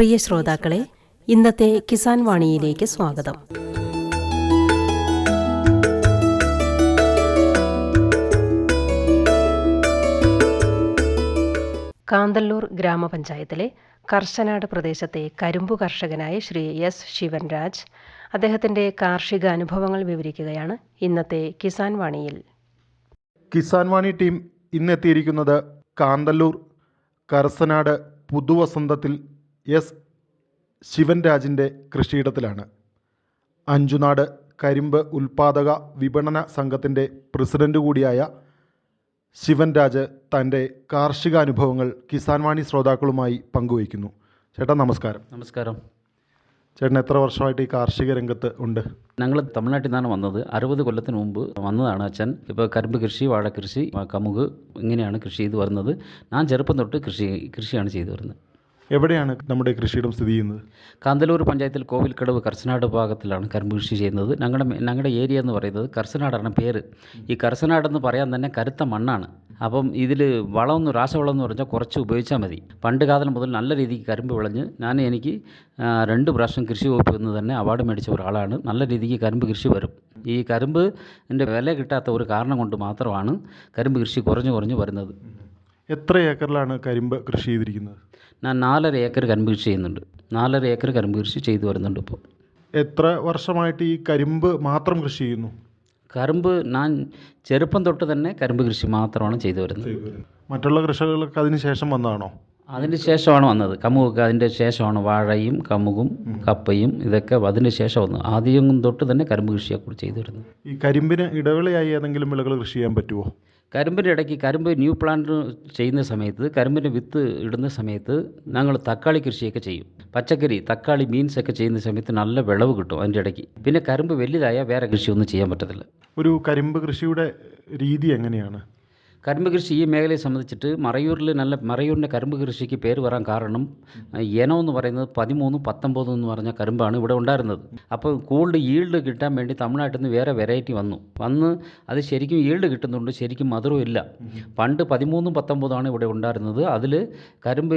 പ്രിയ ശ്രോതാക്കളെ ഇന്നത്തെ കിസാൻ വാണിയിലേക്ക് സ്വാഗതം. കാന്തല്ലൂർ ഗ്രാമപഞ്ചായത്തിലെ കർശനാട് പ്രദേശത്തെ കരിമ്പു കർഷകനായ ശ്രീ എസ് ശിവൻരാജ് അദ്ദേഹത്തിന്റെ കാർഷിക അനുഭവങ്ങൾ വിവരിക്കുകയാണ് ഇന്നത്തെ കിസാൻ വാണിയിൽ. കിസാൻ വാണി ടീം ഇന്നെത്തിയിരിക്കുന്നത് കാന്തല്ലൂർ കരസനാട് പുതുവസന്തത്തിൽ എസ്. ശിവൻരാജിന്റെ കൃഷിയിടത്തിലാണ്. അഞ്ചുനാട് കരിമ്പ് ഉൽപാദക വിപണന സംഘത്തിന്റെ പ്രസിഡന്റ് കൂടിയായ ശിവൻരാജ് തന്റെ കാർഷിക അനുഭവങ്ങൾ കിസാൻ വാണി ശ്രോതാക്കളുമായി പങ്കുവയ്ക്കുന്നു. ചേട്ടാ നമസ്കാരം. നമസ്കാരം. ചേട്ടൻ എത്ര വർഷമായിട്ട് ഈ കാർഷിക രംഗത്ത് ഉണ്ട്? ഞങ്ങൾ തമിഴ്നാട്ടിൽ നിന്നാണ് വന്നത്. അറുപത് കൊല്ലത്തിന് മുമ്പ് വന്നതാണ് അച്ഛൻ. ഇപ്പോൾ കരിമ്പ് കൃഷി വാഴ കൃഷി കമുക് ഇങ്ങനെയാണ് കൃഷി ചെയ്ത് വരുന്നത്. ഞാൻ ചെറുപ്പം തൊട്ട് കൃഷി കൃഷിയാണ് ചെയ്തു വരുന്നത്. എവിടെയാണ് നമ്മുടെ കൃഷിയിടം സ്ഥിതി ചെയ്യുന്നത്? കാന്തല്ലൂർ പഞ്ചായത്തിൽ കോവിൽക്കടവ് കർസനാട് ഭാഗത്തിലാണ് കരിമ്പ് കൃഷി ചെയ്യുന്നത്. ഞങ്ങളുടെ ഞങ്ങളുടെ ഏരിയ എന്ന് പറയുന്നത് കർസനാടാണ് പേര്. ഈ കർസനാടെന്ന് പറയാൻ തന്നെ കരുത്ത മണ്ണാണ്. അപ്പം ഇതിൽ വളമെന്ന് രാസവളം എന്ന് പറഞ്ഞാൽ കുറച്ച് ഉപയോഗിച്ചാൽ മതി. പണ്ട് കാലം മുതൽ നല്ല രീതിക്ക് കരിമ്പ് വിളഞ്ഞ് ഞാൻ എനിക്ക് രണ്ട് പ്രാവശ്യം കൃഷി വകുപ്പിൽ നിന്ന് തന്നെ അവാർഡ് മേടിച്ച ഒരാളാണ്. നല്ല രീതിക്ക് കരിമ്പ് കൃഷി വരും. ഈ കരിമ്പ് എന്റെ വില കിട്ടാത്ത ഒരു കാരണം കൊണ്ട് മാത്രമാണ് കരിമ്പ് കൃഷി കുറഞ്ഞു കുറഞ്ഞു വരുന്നത്. എത്ര ഏക്കറിലാണ് കരിമ്പ് കൃഷി ചെയ്തിരിക്കുന്നത്? ഞാൻ നാലര ഏക്കർ കരിമ്പ് കൃഷി ചെയ്യുന്നുണ്ട്. നാലര ഏക്കർ കരിമ്പ് കൃഷി ചെയ്തു വരുന്നുണ്ട് ഇപ്പോൾ എത്ര വർഷമായിട്ട് ഈ കരിമ്പ് മാത്രം കൃഷി ചെയ്യുന്നു? കരിമ്പ് ഞാൻ ചെറുപ്പം തൊട്ട് തന്നെ കരിമ്പ് കൃഷി മാത്രമാണ് ചെയ്തു വരുന്നത്. മറ്റുള്ള കൃഷികളൊക്കെ അതിന് ശേഷം വന്നതാണോ? അതിന് ശേഷമാണ് വന്നത്. കമുകൊക്കെ അതിന്റെ ശേഷമാണ് വാഴയും കമുകും കപ്പയും ഇതൊക്കെ അതിന് ശേഷം വന്നു. ആദ്യം തൊട്ട് തന്നെ കരിമ്പ് കൃഷിയെക്കുറിച്ച് ചെയ്തു വരുന്നത്. ഈ കരിമ്പിന് ഇടവേളയായി ഏതെങ്കിലും വിളകൾ കൃഷി ചെയ്യാൻ പറ്റുമോ കരിമ്പിന്റെ ഇടയ്ക്ക് കരിമ്പ് ന്യൂ പ്ലാന്റ് ചെയ്യുന്ന സമയത്ത് കരിമ്പിന്റെ വിത്ത് ഇടുന്ന സമയത്ത് ഞങ്ങൾ തക്കാളി കൃഷിയൊക്കെ ചെയ്യും. പച്ചക്കറി തക്കാളി ബീൻസ് ഒക്കെ ചെയ്യുന്ന സമയത്ത് നല്ല വിളവ് കിട്ടും അതിന്റെ ഇടയ്ക്ക്. പിന്നെ കരിമ്പ് വലുതായാൽ വേറെ കൃഷിയൊന്നും ചെയ്യാൻ പറ്റത്തില്ല. ഒരു കരിമ്പ് കൃഷിയുടെ രീതി എങ്ങനെയാണ്? കരിമ്പ് കൃഷി ഈ മേഖലയെ സംബന്ധിച്ചിട്ട് മറയൂരിൽ നല്ല മറയൂരിന്റെ കരിമ്പ് കൃഷിക്ക് പേര് വരാൻ കാരണം ഇനം എന്ന് പറയുന്നത് പതിമൂന്ന് പത്തൊമ്പത് എന്ന് പറഞ്ഞ കരിമ്പാണ് ഇവിടെ ഉണ്ടായിരുന്നത്. അപ്പോൾ കൂൾഡ് ഈൽഡ് കിട്ടാൻ വേണ്ടി തമിഴ്നാട്ടിൽ നിന്ന് വേറെ വെറൈറ്റി വന്നു. വന്ന് അത് ശരിക്കും ഈൽഡ് കിട്ടുന്നുണ്ട് ശരിക്കും മധുരവും ഇല്ല. പണ്ട് പതിമൂന്നും പത്തൊമ്പതാണ് ഇവിടെ ഉണ്ടായിരുന്നത്. അതിൽ കരിമ്പ്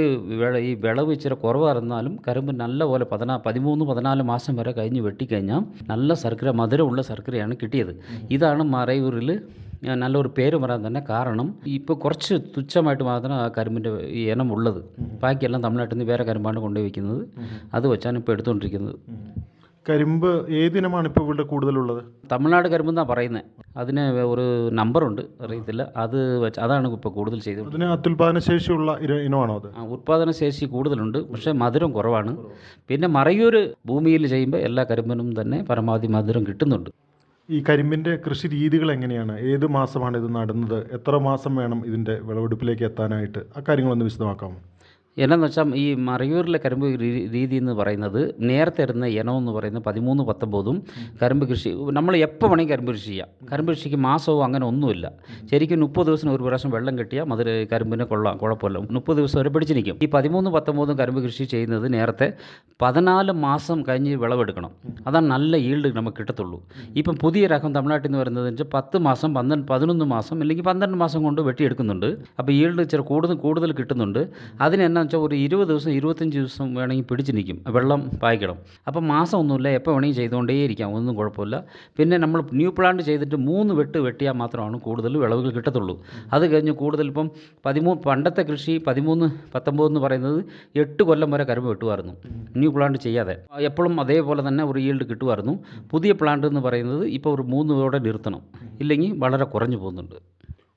ഈ വിളവ് ഇച്ചിരി കുറവായിരുന്നാലും കരിമ്പ് നല്ല പോലെ പതിനാ പതിമൂന്ന് പതിനാല് മാസം വരെ കഴിഞ്ഞ് വെട്ടിക്കഴിഞ്ഞാൽ നല്ല ശർക്കര മധുരമുള്ള ശർക്കരയാണ് കിട്ടിയത്. ഇതാണ് മറയൂരിൽ നല്ലൊരു പേര് വരാൻ തന്നെ കാരണം ഇപ്പോൾ കുറച്ച് തുച്ഛമായിട്ട് മാത്രം ആ കരിമ്പിന്റെ ഈ ഇനം ഉള്ളത്. ബാക്കിയെല്ലാം തമിഴ്നാട്ടിൽ നിന്ന് വേറെ കരിമ്പാണ് കൊണ്ടുപോയി വയ്ക്കുന്നത് അത് വെച്ചാണ് ഇപ്പോൾ എടുത്തുകൊണ്ടിരിക്കുന്നത് കരിമ്പ് ഏതിനമാണ് ഇപ്പോൾ ഇവിടെ കൂടുതലുള്ളത്? തമിഴ്നാട് കരിമ്പ് എന്നാണ് പറയുന്നത് അതിന് ഒരു നമ്പറുണ്ട്. അറിയത്തില്ല. അത് വെച്ച് അതാണ് ഇപ്പോൾ കൂടുതൽ ചെയ്തത്. അതിന് അത്യുൽപാദന ശേഷിയുള്ള ഇനമാണോ അത്? ഉത്പാദന ശേഷി കൂടുതലുണ്ട്. പക്ഷേ മധുരം കുറവാണ്. പിന്നെ മറയൂർ ഭൂമിയിൽ ചെയ്യുമ്പോൾ എല്ലാ കരിമ്പിനും തന്നെ പരമാവധി മധുരം കിട്ടുന്നുണ്ട്. ഈ കരിമ്പിന്റെ കൃഷി രീതികൾ എങ്ങനെയാണ്? ഏത് മാസമാണ് ഇത് നടുന്നത്? എത്ര മാസം വേണം ഇതിന്റെ വിളവെടുപ്പിലേക്ക് എത്താനായിട്ട്? ആ കാര്യങ്ങളൊന്ന് വിശദമാക്കാമോ? എന്നാന്ന് വെച്ചാൽ ഈ മറയൂരിലെ കരിമ്പ് രീതി എന്ന് പറയുന്നത് നേരത്തെ ഇരുന്ന ഇനം എന്ന് പറയുന്നത് പതിമൂന്ന് പത്തൊമ്പതും കരിമ്പ് കൃഷി നമ്മൾ എപ്പോൾ വേണമെങ്കിൽ കരിമ്പ് കൃഷി ചെയ്യാം. കരിമ്പ് കൃഷിക്ക് മാസവും അങ്ങനെ ഒന്നുമില്ല. ശരിക്കും മുപ്പത് ദിവസം ഒരു പ്രാവശ്യം വെള്ളം കിട്ടിയാൽ മധുര കരിമ്പിനെ കൊള്ളാം കുഴപ്പമില്ല. മുപ്പത് ദിവസം വരെ പിടിച്ച് നിൽക്കും. ഈ പതിമൂന്ന് പത്തൊമ്പതും കരിമ്പ് കൃഷി ചെയ്യുന്നത് നേരത്തെ പതിനാല് മാസം കഴിഞ്ഞ് വിളവെടുക്കണം. അതാണ് നല്ല ഈൽഡ് നമുക്ക് കിട്ടത്തുള്ളൂ. ഇപ്പം പുതിയ രകം തമിഴ്നാട്ടിൽ നിന്ന് വരുന്നത് വെച്ചാൽ പത്ത് മാസം പന്ത്രണ്ട് പതിനൊന്ന് മാസം അല്ലെങ്കിൽ പന്ത്രണ്ട് മാസം കൊണ്ട് വെട്ടിയെടുക്കുന്നുണ്ട്. അപ്പോൾ ഈൽഡ് ഇച്ചിരി കൂടുതൽ കൂടുതൽ കിട്ടുന്നുണ്ട്. അതിനെന്നാ വെച്ചാൽ ഒരു ഇരുപത് ദിവസം ഇരുപത്തഞ്ച് ദിവസം വേണമെങ്കിൽ പിടിച്ച് നിൽക്കും. വെള്ളം പായ്ക്കണം അപ്പം മാസം ഒന്നുമില്ല എപ്പോൾ വേണമെങ്കിൽ ചെയ്തുകൊണ്ടേയിരിക്കാം. ഒന്നും കുഴപ്പമില്ല. പിന്നെ നമ്മൾ ന്യൂ പ്ലാന്റ് ചെയ്തിട്ട് മൂന്ന് വെട്ട് വെട്ടിയാൽ മാത്രമാണ് കൂടുതൽ വിളവുകൾ കിട്ടത്തുള്ളൂ. അത് കഴിഞ്ഞ് കൂടുതൽ ഇപ്പം പതിമൂന്ന് പണ്ടത്തെ കൃഷി പതിമൂന്ന് പത്തൊമ്പത് എന്ന് പറയുന്നത് എട്ട് കൊല്ലം വരെ കരുമ്പ് വെട്ടുമായിരുന്നു. ന്യൂ പ്ലാന്റ് ചെയ്യാതെ. എപ്പോഴും അതേപോലെ തന്നെ ഒരു ഈൽഡ് കിട്ടുമായിരുന്നു. പുതിയ പ്ലാന്റ് എന്ന് പറയുന്നത് ഇപ്പോൾ ഒരു മൂന്നോടെ നിർത്തണം. ഇല്ലെങ്കിൽ വളരെ കുറഞ്ഞു പോകുന്നുണ്ട്.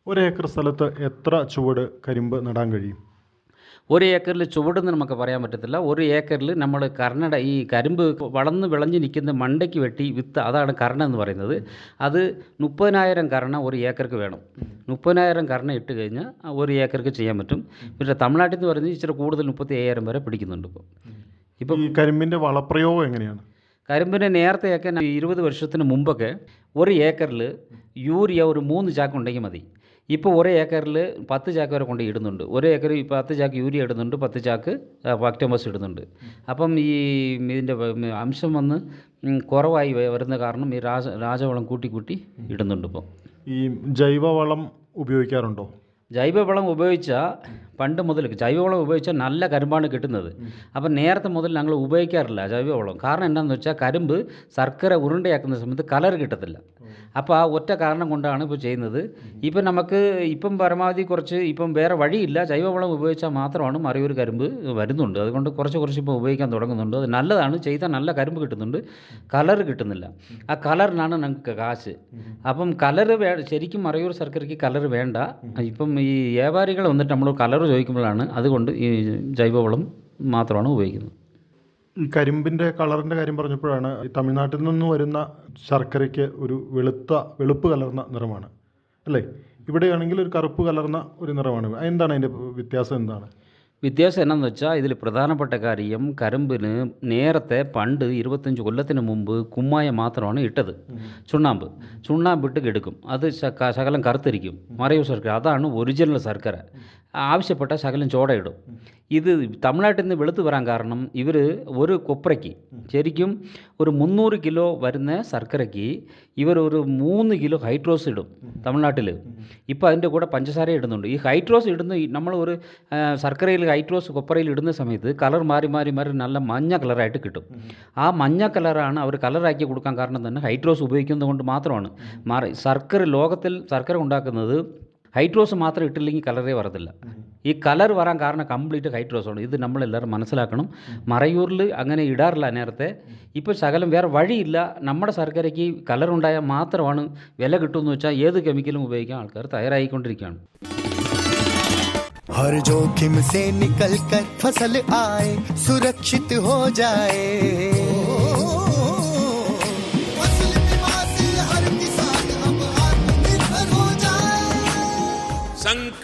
ഒരു ഏക്കർ സ്ഥലത്ത് എത്ര ചുവട് കരിമ്പ് നടാൻ കഴിയും? ഒരു ഏക്കറിൽ ചുവടെന്ന് നമുക്ക് പറയാൻ പറ്റത്തില്ല. ഒരു ഏക്കറിൽ നമ്മൾ കർണട ഈ കരിമ്പ് വളർന്ന് വിളഞ്ഞ് നിൽക്കുന്ന മണ്ടയ്ക്ക് വെട്ടി വിത്ത് അതാണ് കർണ എന്ന് പറയുന്നത്. അത് മുപ്പതിനായിരം കർണ ഒരു ഏക്കർക്ക് വേണം. മുപ്പതിനായിരം കർണ ഇട്ട് കഴിഞ്ഞാൽ ഒരു ഏക്കർക്ക് ചെയ്യാൻ പറ്റും. പിന്നെ തമിഴ്നാട്ടിൽ നിന്ന് പറയുന്നത് ഇച്ചിരി കൂടുതൽ മുപ്പത്തി അയ്യായിരം വരെ പിടിക്കുന്നുണ്ട് ഇപ്പോൾ ഇപ്പം ഈ കരിമ്പിന്റെ വളപ്രയോഗം എങ്ങനെയാണ്? കരിമ്പിന്റെ നേരത്തെയൊക്കെ ഇരുപത് വർഷത്തിന് മുമ്പൊക്കെ ഒരു ഏക്കറിൽ യൂറിയ ഒരു മൂന്ന് ചാക്ക് ഉണ്ടെങ്കിൽ മതി. ഇപ്പോൾ ഒരേ ഏക്കറിൽ പത്ത് ചാക്ക് വരെ കൊണ്ട് ഇടുന്നുണ്ട്. ഒരേ ഏക്കർ ഈ പത്ത് ചാക്ക് യൂരിയ ഇടുന്നുണ്ട് പത്ത് ചാക്ക് ഫാക്ടോമസ് ഇടുന്നുണ്ട്. അപ്പം ഈ ഇതിന്റെ അംശം വന്ന് കുറവായി വരുന്ന കാരണം ഈ രാജ രാജവളം കൂട്ടി കൂട്ടി ഇടുന്നുണ്ട് ഇപ്പോൾ ഈ ജൈവവളം ഉപയോഗിക്കാറുണ്ടോ? ജൈവവളം ഉപയോഗിച്ചാൽ പണ്ട് മുതൽ ജൈവവളം ഉപയോഗിച്ചാൽ നല്ല കരിമ്പാണ് കിട്ടുന്നത്. അപ്പം നേരത്തെ മുതൽ ഞങ്ങൾ ഉപയോഗിക്കാറില്ല ജൈവവളം. കാരണം എന്താണെന്ന് വെച്ചാൽ കരിമ്പ് ശർക്കര ഉരുണ്ടയാക്കുന്ന സമയത്ത് കലർ കിട്ടത്തില്ല. അപ്പോൾ ആ ഒറ്റ കാരണം കൊണ്ടാണ് ഇപ്പോൾ ചെയ്യുന്നത്. ഇപ്പം നമുക്ക് ഇപ്പം പരമാവധി കുറച്ച് ഇപ്പം വേറെ വഴിയില്ല. ജൈവവളം ഉപയോഗിച്ചാൽ മാത്രമാണ് മറിയൊരു കരിമ്പ് വരുന്നുണ്ട്. അതുകൊണ്ട് കുറച്ച് കുറച്ച് ഇപ്പോൾ ഉപയോഗിക്കാൻ തുടങ്ങുന്നുണ്ട്. അത് നല്ലതാണ്. ചെയ്താൽ നല്ല കരിമ്പ് കിട്ടുന്നുണ്ട്. കലർ കിട്ടുന്നില്ല. ആ കളറിനാണ് ഞങ്ങൾക്ക് കാശ്. അപ്പം കലർ വേ ശരിക്കും മറയൂർ ശർക്കരയ്ക്ക് കലർ വേണ്ട. ഇപ്പം ഈ വ്യാപാരികൾ വന്നിട്ട് നമ്മൾ കലർ ചോദിക്കുമ്പോഴാണ് അതുകൊണ്ട് ഈ ജൈവവളം മാത്രമാണ് ഉപയോഗിക്കുന്നത്. കരിമ്പിന്റെ കളറിന്റെ കാര്യം പറഞ്ഞപ്പോഴാണ് ഈ തമിഴ്നാട്ടിൽ നിന്ന് വരുന്ന ശർക്കരയ്ക്ക് ഒരു വെളുത്ത വെളുപ്പ് കലർന്ന നിറമാണ്. അല്ലേ? ഇവിടെയാണെങ്കിൽ ഒരു കറുപ്പ് കലർന്ന ഒരു നിറമാണ്. എന്താണ് അതിന്റെ വ്യത്യാസം എന്താണ്? വ്യത്യാസം എന്നാന്ന് വെച്ചാൽ ഇതിൽ പ്രധാനപ്പെട്ട കാര്യം കരിമ്പിന് നേരത്തെ പണ്ട് ഇരുപത്തഞ്ച് കൊല്ലത്തിന് മുമ്പ് കുമ്മായ മാത്രമാണ് ഇട്ടത് ചുണ്ണാമ്പ് ചുണ്ണാമ്പ് ഇട്ട് കെടുക്കും അത് ശക- ശകലം കറുത്തിരിക്കും മറയൂർ ശർക്കര അതാണ് ഒറിജിനൽ ശർക്കര ആവശ്യപ്പെട്ട ശകലം ചോട ഇടും ഇത് തമിഴ്നാട്ടിൽ നിന്ന് വെളുത്ത് വരാൻ കാരണം ഇവർ ഒരു കൊപ്രയ്ക്ക് ശരിക്കും ഒരു മുന്നൂറ് കിലോ വരുന്ന ശർക്കരയ്ക്ക് ഇവർ ഒരു മൂന്ന് കിലോ ഹൈഡ്രോസ് ഇടും തമിഴ്നാട്ടിൽ ഇപ്പോൾ അതിന്റെ കൂടെ പഞ്ചസാര ഇടുന്നുണ്ട്. ഈ ഹൈഡ്രോസ് ഇടുന്ന നമ്മൾ ഒരു ശർക്കരയിൽ ഹൈഡ്രോസ് കൊപ്രയിൽ ഇടുന്ന സമയത്ത് കളർ മാറി മാറി മാറി നല്ല മഞ്ഞ കളറായിട്ട് കിട്ടും. ആ മഞ്ഞ കളറാണ് അവർ കളറാക്കി കൊടുക്കാൻ കാരണം തന്നെ ഹൈഡ്രോസ് ഉപയോഗിക്കുന്നത് കൊണ്ട് മാത്രമാണ്. മാറി ശർക്കര ലോകത്തിൽ ശർക്കര ഉണ്ടാക്കുന്നത് ഹൈഡ്രോസ് മാത്രം ഇട്ടില്ലെങ്കിൽ കളറേ വരത്തില്ല ഈ കളർ വരാൻ കാരണം കംപ്ലീറ്റ് ഹൈഡ്രോസ് ആണ് ഇത് നമ്മളെല്ലാവരും മനസ്സിലാക്കണം മറയൂരിൽ അങ്ങനെ ഇടാറില്ല നേരത്തെ ഇപ്പോൾ ശകലം വേറെ വഴിയില്ല നമ്മുടെ ശർക്കരയ്ക്ക് കളർ ഉണ്ടായാൽ മാത്രമാണ് വില കിട്ടുമെന്ന് വെച്ചാൽ ഏത് കെമിക്കലും ഉപയോഗിക്കാൻ ആൾക്കാർ തയ്യാറായിക്കൊണ്ടിരിക്കുകയാണ് हर जोखिम से निकल कर फसल आए सुरक्षित हो जाए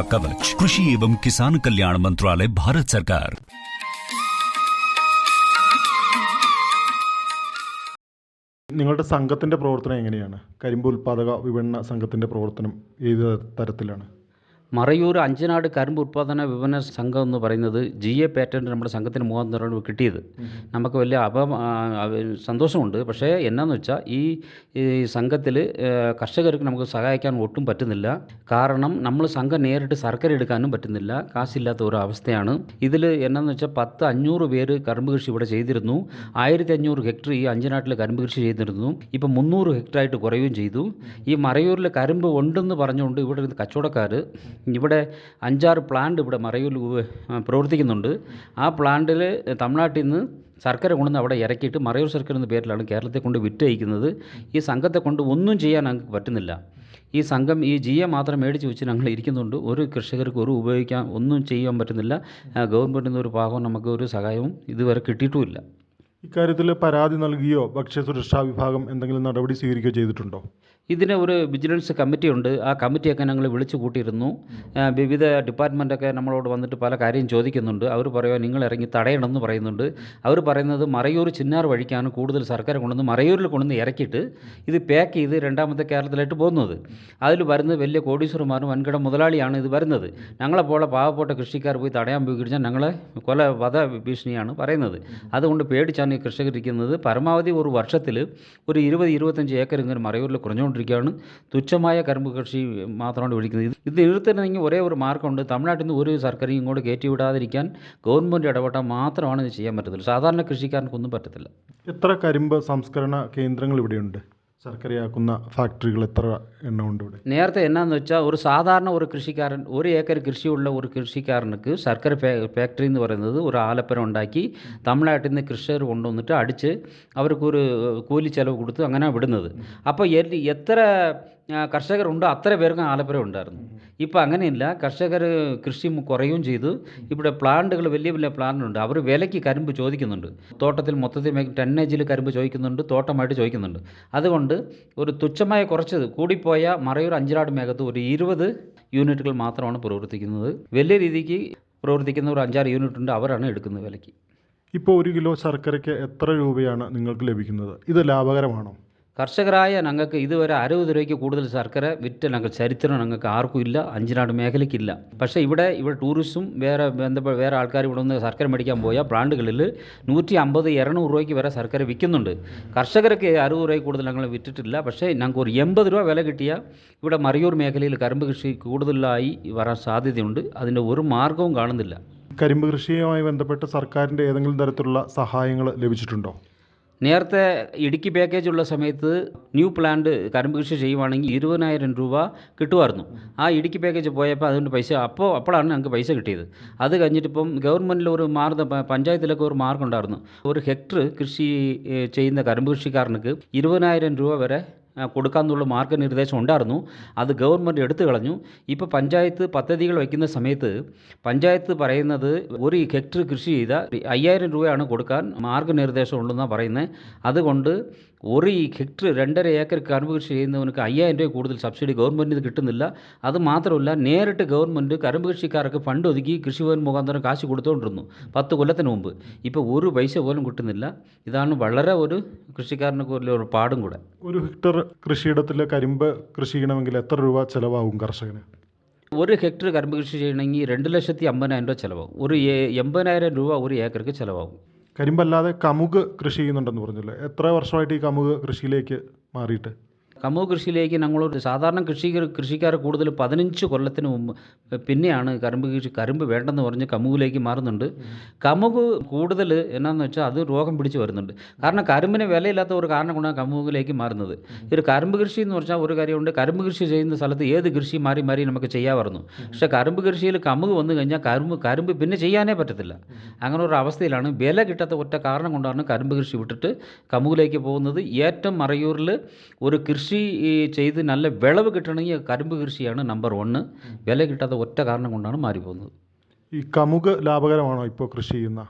कवच कृषि एवं किसान कल्याण मंत्रालय भारत सरकार നിങ്ങളുടെ സംഘത്തിൻ്റെ പ്രവർത്തനം എങ്ങനെയാണ് കരിമ്പ് ഉൽപ്പാദക വിപണന സംഘത്തിൻ്റെ പ്രവർത്തനം ഏത് തരത്തിലാണ് മറയൂർ അഞ്ചനാട് കരിമ്പ് ഉൽപ്പാദന വിപണന സംഘം എന്ന് പറയുന്നത് ജി എ പാറ്റേൺ നമ്മുടെ സംഘത്തിന് മുഖാന്തരമാണ് കിട്ടിയത്. നമുക്ക് വലിയ അപ സന്തോഷമുണ്ട്. പക്ഷേ എന്നാന്ന് വെച്ചാൽ ഈ ഈ സംഘത്തിൽ കർഷകർക്ക് നമുക്ക് സഹായിക്കാൻ ഒട്ടും പറ്റുന്നില്ല. കാരണം നമ്മൾ സംഘം നേരിട്ട് ശർക്കര എടുക്കാനും പറ്റുന്നില്ല. കാശില്ലാത്ത ഒരു അവസ്ഥയാണ്. ഇതിൽ എന്നാന്ന് വെച്ചാൽ പത്ത് അഞ്ഞൂറ് പേര് കരിമ്പ് കൃഷി ഇവിടെ ചെയ്തിരുന്നു. ആയിരത്തി അഞ്ഞൂറ് ഹെക്ടർ ഈ അഞ്ചനാട്ടിൽ കരിമ്പ് കൃഷി ചെയ്തിരുന്നു. ഇപ്പം മുന്നൂറ് ഹെക്ടറായിട്ട് കുറയുകയും ചെയ്തു. ഈ മറയൂരിൽ കരിമ്പ് ഉണ്ടെന്ന് പറഞ്ഞുകൊണ്ട് ഇവിടെ കച്ചവടക്കാർ ഇവിടെ അഞ്ചാറ് പ്ലാന്റ് ഇവിടെ മറയൂരിൽ പ്രവർത്തിക്കുന്നുണ്ട്. ആ പ്ലാന്റിൽ തമിഴ്നാട്ടിൽ നിന്ന് ശർക്കര കൊണ്ടുവന്ന് അവിടെ ഇറക്കിയിട്ട് മറയൂർ ശർക്കര എന്ന പേരിലാണ് കേരളത്തെ കൊണ്ട് വിറ്റയക്കുന്നത് ഈ സംഘത്തെ കൊണ്ട് ഒന്നും ചെയ്യാൻ ഞങ്ങൾക്ക് പറ്റുന്നില്ല. ഈ സംഘം ഈ ജിയെ മാത്രം മേടിച്ച് വെച്ച് ഞങ്ങൾ ഇരിക്കുന്നുണ്ട്. ഒരു കർഷകർക്ക് ഒരു ഉപയോഗിക്കാൻ ഒന്നും ചെയ്യാൻ പറ്റുന്നില്ല. ഗവൺമെന്റിൽ നിന്ന് ഒരു ഭാഗവും നമുക്ക് ഒരു സഹായവും ഇതുവരെ കിട്ടിയിട്ടുമില്ല. ഇക്കാര്യത്തിൽ പരാതി നൽകിയോ ഭക്ഷ്യസുരക്ഷാ വിഭാഗം എന്തെങ്കിലും നടപടി സ്വീകരിക്കുകയോ ചെയ്തിട്ടുണ്ടോ? ഇതിന് ഒരു വിജിലൻസ് കമ്മിറ്റി ഉണ്ട് ആ കമ്മിറ്റിയൊക്കെ ഞങ്ങൾ വിളിച്ചു കൂട്ടിയിരുന്നു. വിവിധ ഡിപ്പാർട്ട്മെന്റൊക്കെ നമ്മളോട് വന്നിട്ട് പല കാര്യം ചോദിക്കുന്നുണ്ട്. അവർ പറയുക നിങ്ങൾ ഇറങ്ങി തടയണമെന്ന് പറയുന്നുണ്ട്. അവർ പറയുന്നത് മറയൂർ ചിന്നാർ വഴിക്കാണ് കൂടുതൽ സർക്കാർ കൊണ്ടുവന്ന് മറയൂരിൽ കൊണ്ടുവന്ന് ഇറക്കിയിട്ട് ഇത് പാക്ക് ചെയ്ത് രണ്ടാമത്തെ കേരളത്തിലായിട്ട് പോകുന്നത്. അതിൽ വരുന്നത് വലിയ കോടീശ്വരന്മാരും വൻകിട മുതലാളിയാണ് ഇത് വരുന്നത്. ഞങ്ങളെപ്പോലെ പാവപ്പെട്ട കൃഷിക്കാർ പോയി തടയാൻ പോയി കഴിഞ്ഞാൽ ഞങ്ങളെ കൊല വധ ഭീഷണിയാണ് പറയുന്നത്. അതുകൊണ്ട് പേടിച്ചാണ് ഈ കൃഷകരിക്കുന്നത് പരമാവധി ഒരു വർഷത്തിൽ ഒരു ഇരുപത് ഇരുപത്തഞ്ച് ഏക്കർ ഇങ്ങനെ മറയൂരിൽ കുറഞ്ഞുകൊണ്ടിരിക്കുകയാണ് തുച്ഛമായ കരമ്പ് കൃഷി മാത്രമാണ് വിളിക്കുന്നത് ഇത് നിർത്തണമെങ്കിൽ ഒരേ ഒരു മാർഗമുണ്ട് തമിഴ്നാട്ടിൽ നിന്ന് ഒരു സർക്കാരും ഇങ്ങോട്ട് കയറ്റി വിടാതിരിക്കാൻ ഗവൺമെന്റ് ഇടപെട്ടാൽ മാത്രമാണ് ഇത് ചെയ്യാൻ പറ്റത്തുള്ളൂ. സാധാരണ കൃഷിക്കാർക്കൊന്നും പറ്റത്തില്ല. എത്ര കരിമ്പ് സംസ്കരണ കേന്ദ്രങ്ങൾ ഇവിടെയുണ്ട്? ശർക്കരയാക്കുന്ന ഫാക്ടറികൾ എത്ര എണ്ണമുണ്ട് ഇവിടെ? നേരത്തെ എന്നാന്ന് വെച്ചാൽ ഒരു സാധാരണ ഒരു കൃഷിക്കാരൻ ഒരു ഏക്കർ കൃഷിയുള്ള ഒരു കൃഷിക്കാരനുക്ക് ശർക്കര ഫാക്ടറി എന്ന് പറയുന്നത് ഒരു ആലപ്പന ഉണ്ടാക്കി തമിഴ്നാട്ടിൽ നിന്ന് കൃഷിക്കാർ കൊണ്ടുവന്നിട്ട് അടിച്ച് അവർക്കൊരു കൂലി ചെലവ് കൊടുത്ത് അങ്ങനെ വിടുന്നത്. അപ്പോൾ എത്ര കർഷകരുണ്ടോ. അത്ര പേർക്ക് ആലപ്പുര ഉണ്ടായിരുന്നു. ഇപ്പോൾ അങ്ങനെയില്ല. കർഷകർ കൃഷി കുറയുകയും ചെയ്തു. ഇവിടെ പ്ലാന്റുകൾ വലിയ വലിയ പ്ലാന്റ് ഉണ്ട് അവർ വിലയ്ക്ക് കരിമ്പ് ചോദിക്കുന്നുണ്ട്. തോട്ടത്തിൽ മൊത്തത്തിൽ ടെന്നേജിൽ ടണ്ണേജിൽ കരിമ്പ് ചോദിക്കുന്നുണ്ട്. തോട്ടമായിട്ട് ചോദിക്കുന്നുണ്ട്. അതുകൊണ്ട് ഒരു തുച്ഛമായ കുറച്ച് കൂടിപ്പോയ മറയൂർ അഞ്ചിലാട് മേഘത്ത് ഒരു ഇരുപത് യൂണിറ്റുകൾ മാത്രമാണ് പ്രവർത്തിക്കുന്നത്. വലിയ രീതിക്ക് പ്രവർത്തിക്കുന്ന ഒരു അഞ്ചാറ് യൂണിറ്റ് ഉണ്ട് അവരാണ് എടുക്കുന്നത് വിലയ്ക്ക്. ഇപ്പോൾ ഒരു കിലോ ശർക്കരയ്ക്ക് എത്ര രൂപയാണ് നിങ്ങൾക്ക് ലഭിക്കുന്നത്? ഇത് ലാഭകരമാണോ? കർഷകരായ ഞങ്ങൾക്ക് ഇതുവരെ അറുപത് രൂപയ്ക്ക് കൂടുതൽ ശർക്കര വിറ്റ് ഞങ്ങൾ ചരിത്രം ഞങ്ങൾക്ക് ആർക്കും ഇല്ല അഞ്ചിനാട് മേഖലയ്ക്കില്ല പക്ഷേ ഇവിടെ ഇവിടെ ടൂറിസ്റ്റും വേറെ ബന്ധപ്പെട്ട വേറെ ആൾക്കാർ ഇവിടെ നിന്ന് ശർക്കര മേടിക്കാൻ പോയ ബ്രാൻഡുകളിൽ നൂറ്റി അമ്പത് ഇരുന്നൂറ് രൂപയ്ക്ക് വരെ ശർക്കര വിൽക്കുന്നുണ്ട്. കർഷകർക്ക് അറുപത് രൂപയ്ക്ക് കൂടുതൽ ഞങ്ങൾ വിറ്റിട്ടില്ല. പക്ഷേ ഞങ്ങൾക്ക് ഒരു എൺപത് രൂപ വില കിട്ടിയ ഇവിടെ മറിയൂർ മേഖലയിൽ കരിമ്പ് കൃഷി കൂടുതലായി വരാൻ സാധ്യതയുണ്ട്. അതിന്റെ ഒരു മാർഗവും കാണുന്നില്ല. കരിമ്പ് കൃഷിയുമായി ബന്ധപ്പെട്ട് സർക്കാരിന്റെ ഏതെങ്കിലും തരത്തിലുള്ള സഹായങ്ങൾ ലഭിച്ചിട്ടുണ്ടോ? നേരത്തെ ഇടുക്കി പാക്കേജ് ഉള്ള സമയത്ത് ന്യൂ പ്ലാന്റ് കരിമ്പ് കൃഷി ചെയ്യുവാണെങ്കിൽ ഇരുപതിനായിരം രൂപ കിട്ടുമായിരുന്നു. ആ ഇടുക്കി പാക്കേജ് പോയപ്പോൾ അതുകൊണ്ട് പൈസ അപ്പോൾ അപ്പോഴാണ് ഞങ്ങൾക്ക് പൈസ കിട്ടിയത്. അത് കഴിഞ്ഞിട്ട് ഇപ്പം ഗവൺമെന്റിൽ ഒരു മാർഗം പഞ്ചായത്തിലൊക്കെ ഒരു മാർഗം ഉണ്ടായിരുന്നു. ഒരു ഹെക്ടർ കൃഷി ചെയ്യുന്ന കരിമ്പ് കൃഷിക്കാരനക്ക് ഇരുപതിനായിരം രൂപ വരെ കൊടുക്കാമെന്നുള്ള മാർഗനിർദ്ദേശം ഉണ്ടായിരുന്നു. അത് ഗവൺമെന്റ് എടുത്തു കളഞ്ഞു. ഇപ്പോൾ പഞ്ചായത്ത് പദ്ധതികൾ വയ്ക്കുന്ന സമയത്ത് പഞ്ചായത്ത് പറയുന്നത് ഒരു ഹെക്ടർ കൃഷി ചെയ്ത അയ്യായിരം രൂപയാണ് കൊടുക്കാൻ മാർഗനിർദ്ദേശം ഉള്ളതെന്നാണ് പറയുന്നത്. അതുകൊണ്ട് ഒരു ഹെക്ടർ രണ്ടര ഏക്കർ കരുമ്പ് കൃഷി ചെയ്യുന്നവനക്ക് അയ്യായിരം രൂപ കൂടുതൽ സബ്സിഡി ഗവൺമെന്റിന് കിട്ടുന്നില്ല. അത് മാത്രമല്ല നേരിട്ട് ഗവൺമെന്റ് കരുമ്പ് കൃഷിക്കാർക്ക് ഫണ്ട് ഒതുക്കി കൃഷിഭവൻ മുഖാന്തരം കാശ് കൊടുത്തുകൊണ്ടിരുന്നു പത്ത് കൊല്ലത്തിന് മുമ്പ്. ഇപ്പോൾ ഒരു പൈസ പോലും കിട്ടുന്നില്ല. ഇതാണ് വളരെ ഒരു കൃഷിക്കാരനൊക്കെ ഒരു പാടും കൂടെ. ഒരു ഹെക്ടർ കൃഷിയിടത്തിൽ കരിമ്പ് കൃഷി ചെയ്യണമെങ്കിൽ എത്ര രൂപ ചിലവാകും കർഷകന്? ഒരു ഹെക്ടർ കരിമ്പ് കൃഷി ചെയ്യണമെങ്കിൽ രണ്ട് ലക്ഷത്തി അമ്പതിനായിരം രൂപ ചിലവാകും. ഒരു എൺപതിനായിരം രൂപ ഒരു ഏക്കർക്ക് ചിലവാകും. കരിമ്പല്ലാതെ കമുക് കൃഷി ചെയ്യുന്നുണ്ടെന്ന് പറഞ്ഞല്ലോ? എത്ര വർഷമായിട്ട് ഈ കമുക് കൃഷിയിലേക്ക് മാറിയിട്ട്? കമുക് കൃഷിയിലേക്ക് ഞങ്ങളൊരു സാധാരണ കൃഷി കൃഷിക്കാർ കൂടുതൽ പതിനഞ്ച് കൊല്ലത്തിന് മുമ്പ് പിന്നെയാണ് കരുമ്പ് കൃഷി കരുമ്പ് വേണ്ടെന്ന് പറഞ്ഞ് കമുകിലേക്ക് മാറുന്നുണ്ട്. കമുക് കൂടുതൽ എന്നാന്ന് വെച്ചാൽ അത് രോഗം പിടിച്ച് വരുന്നുണ്ട്. കാരണം കരുമ്പിന് വിലയില്ലാത്ത ഒരു കാരണം കൊണ്ടാണ് കമുകിലേക്ക് മാറുന്നത്. ഒരു കരുമ്പ് കൃഷി എന്ന് പറഞ്ഞാൽ ഒരു കാര്യമുണ്ട്. കരുമ്പ് കൃഷി ചെയ്യുന്ന സ്ഥലത്ത് ഏത് കൃഷി മാറി മാറി നമുക്ക് ചെയ്യാമായിരുന്നു. പക്ഷേ കരുമ്പ് കൃഷിയിൽ കമുക് വന്നു കഴിഞ്ഞാൽ കരുമ്പ് കരുമ്പ് പിന്നെ ചെയ്യാനേ പറ്റത്തില്ല. അങ്ങനെ ഒരു അവസ്ഥയിലാണ് വില കിട്ടാത്ത ഒറ്റ കാരണം കൊണ്ടാണ് കരുമ്പ് കൃഷി വിട്ടിട്ട് കമുകിലേക്ക് പോകുന്നത്. ഏറ്റവും മറയൂരിൽ ഒരു കൃഷി ഈ, ചെയ്ത് നല്ല വിളവ് കിട്ടണമെങ്കിൽ കരിമ്പ് കൃഷിയാണ് നമ്പർ വണ്ണ്. വില കിട്ടാത്ത ഒറ്റ കാരണം കൊണ്ടാണ് മാറിപ്പോകുന്നത്. ഈ കമുക് ലാഭകരമാണോ ഇപ്പോൾ കൃഷി ചെയ്യുന്ന?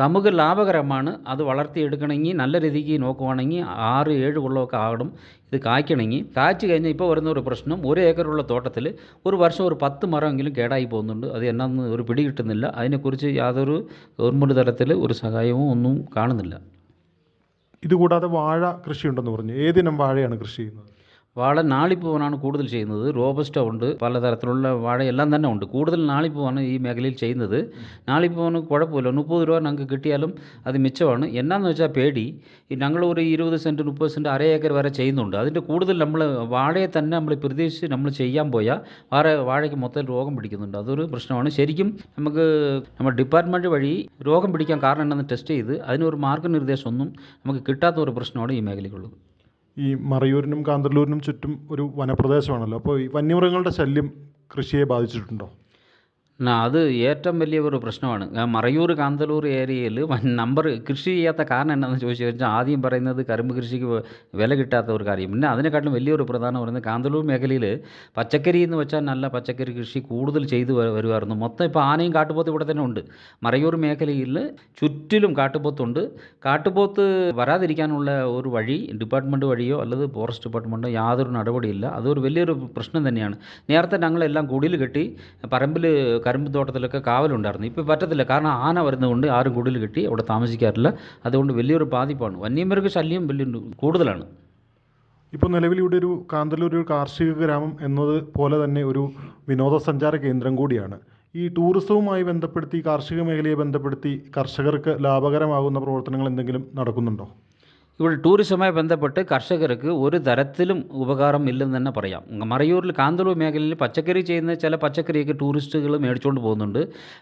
കമുക് ലാഭകരമാണ്. അത് വളർത്തിയെടുക്കണമെങ്കിൽ നല്ല രീതിക്ക് നോക്കുവാണെങ്കിൽ ആറ് ഏഴ് കൊള്ളമൊക്കെ ആകണം. ഇത് കായ്ക്കണമെങ്കിൽ. കായ്ച്ചു കഴിഞ്ഞാൽ ഇപ്പോൾ വരുന്ന ഒരു പ്രശ്നം ഒരു ഏക്കറുള്ള തോട്ടത്തിൽ ഒരു വർഷം ഒരു പത്ത് മരമെങ്കിലും കേടായി പോകുന്നുണ്ട്. അത് എന്നാന്ന് ഒരു പിടി കിട്ടുന്നില്ല. അതിനെക്കുറിച്ച് യാതൊരു ഗവൺമെന്റ് തലത്തിൽ ഒരു സഹായവും ഒന്നും കാണുന്നില്ല. ഇതുകൂടാതെ വാഴ കൃഷിയുണ്ടെന്ന് പറഞ്ഞു. ഏതിനം വാഴയാണ് കൃഷി ചെയ്യുന്നത്? വാഴ നാളിപ്പൂവനാണ് കൂടുതൽ ചെയ്യുന്നത്. റോബസ്റ്റ ഉണ്ട്. പലതരത്തിലുള്ള വാഴ തന്നെ ഉണ്ട്. കൂടുതൽ നാളിപ്പൂവാണ് ഈ മേഖലയിൽ ചെയ്യുന്നത്. നാളിപ്പൂവന് കുഴപ്പമില്ല. മുപ്പത് രൂപ ഞങ്ങൾക്ക് കിട്ടിയാലും അത് മിച്ചമാണ്. എന്നാന്ന് വെച്ചാൽ പേടി. ഞങ്ങൾ ഒരു ഇരുപത് സെന്റ് മുപ്പത് സെന്റ് അര ഏക്കർ വരെ ചെയ്യുന്നുണ്ട്. അതിന്റെ കൂടുതൽ നമ്മൾ വാഴയെ തന്നെ നമ്മൾ പ്രതീക്ഷിച്ച് നമ്മൾ ചെയ്യാൻ പോയാൽ വാഴ വാഴയ്ക്ക് മൊത്തം രോഗം പിടിക്കുന്നുണ്ട്. അതൊരു പ്രശ്നമാണ്. ശരിക്കും നമുക്ക് നമ്മുടെ ഡിപ്പാർട്ട്മെന്റ് വഴി രോഗം പിടിക്കാൻ കാരണം എന്താണെന്ന് ടെസ്റ്റ് ചെയ്ത് അതിനൊരു മാർഗനിർദ്ദേശമൊന്നും നമുക്ക് കിട്ടാത്ത ഒരു പ്രശ്നമാണ് ഈ മേഖലയ്ക്കുള്ളത്. ഈ മറയൂരിനും കാന്തല്ലൂരിനും ചുറ്റും ഒരു വനപ്രദേശമാണല്ലോ. അപ്പോൾ ഈ വന്യമൃഗങ്ങളുടെ ശല്യം കൃഷിയെ ബാധിച്ചിട്ടുണ്ടോ? ന- അത് ഏറ്റവും വലിയ ഒരു പ്രശ്നമാണ് മറയൂർ കാന്തലൂർ ഏരിയയിൽ വൻ നമ്പർ കൃഷി ചെയ്യാത്ത കാരണം എന്താണെന്ന് ചോദിച്ചു കഴിഞ്ഞാൽ ആദ്യം പറയുന്നത് കരിമ്പ് കൃഷിക്ക് വില കിട്ടാത്ത ഒരു കാര്യം. പിന്നെ അതിനെക്കാട്ടിലും വലിയൊരു പ്രധാനം പറയുന്നത് കാന്തലൂർ മേഖലയിൽ പച്ചക്കറി എന്ന് വെച്ചാൽ നല്ല പച്ചക്കറി കൃഷി കൂടുതൽ ചെയ്തു വരുമായിരുന്നു മൊത്തം ഇപ്പോൾ ആനയും കാട്ടുപോത്തും ഇവിടെ തന്നെ ഉണ്ട്. മറയൂർ മേഖലയിൽ ചുറ്റിലും കാട്ടുപോത്തുണ്ട്. കാട്ടുപോത്ത് വരാതിരിക്കാനുള്ള ഒരു വഴി ഡിപ്പാർട്ട്മെന്റ് വഴിയോ അല്ലത് ഫോറസ്റ്റ് ഡിപ്പാർട്ട്മെന്റോ യാതൊരു നടപടിയില്ല. അതൊരു വലിയൊരു പ്രശ്നം തന്നെയാണ്. നേരത്തെ ഞങ്ങളെല്ലാം കുടിൽ കെട്ടി പറമ്പിൽ കരിമ്പ് തോട്ടത്തിലൊക്കെ കാവലുണ്ടായിരുന്നു. ഇപ്പോൾ പറ്റത്തില്ല. കാരണം ആന വരുന്നതുകൊണ്ട് ആരും കുടിൽ കിട്ടി അവിടെ താമസിക്കാറില്ല. അതുകൊണ്ട് വലിയൊരു ബാധിപ്പാണ് വന്യമൃഗ ശല്യം വലിയ കൂടുതലാണ്. ഇപ്പോൾ നിലവിൽ ഇവിടെ ഒരു കാന്തല്ലൂർ ഒരു കാർഷിക ഗ്രാമം എന്നത് പോലെ തന്നെ ഒരു വിനോദസഞ്ചാര കേന്ദ്രം കൂടിയാണ്. ഈ ടൂറിസവുമായി ബന്ധപ്പെടുത്തി കാർഷിക മേഖലയെ ബന്ധപ്പെടുത്തി കർഷകർക്ക് ലാഭകരമാകുന്ന പ്രവർത്തനങ്ങൾ എന്തെങ്കിലും നടക്കുന്നുണ്ടോ? ഇവിടെ ടൂറിസവുമായി ബന്ധപ്പെട്ട് കർഷകർക്ക് ഒരു തരത്തിലും ഉപകാരം ഇല്ലെന്ന് തന്നെ പറയാം. മറയൂരിൽ കാന്തളൂർ മേഖലയിൽ പച്ചക്കറി ചെയ്യുന്ന ചില പച്ചക്കറിയൊക്കെ ടൂറിസ്റ്റുകൾ മേടിച്ചുകൊണ്ട് പോകുന്നുണ്ട്.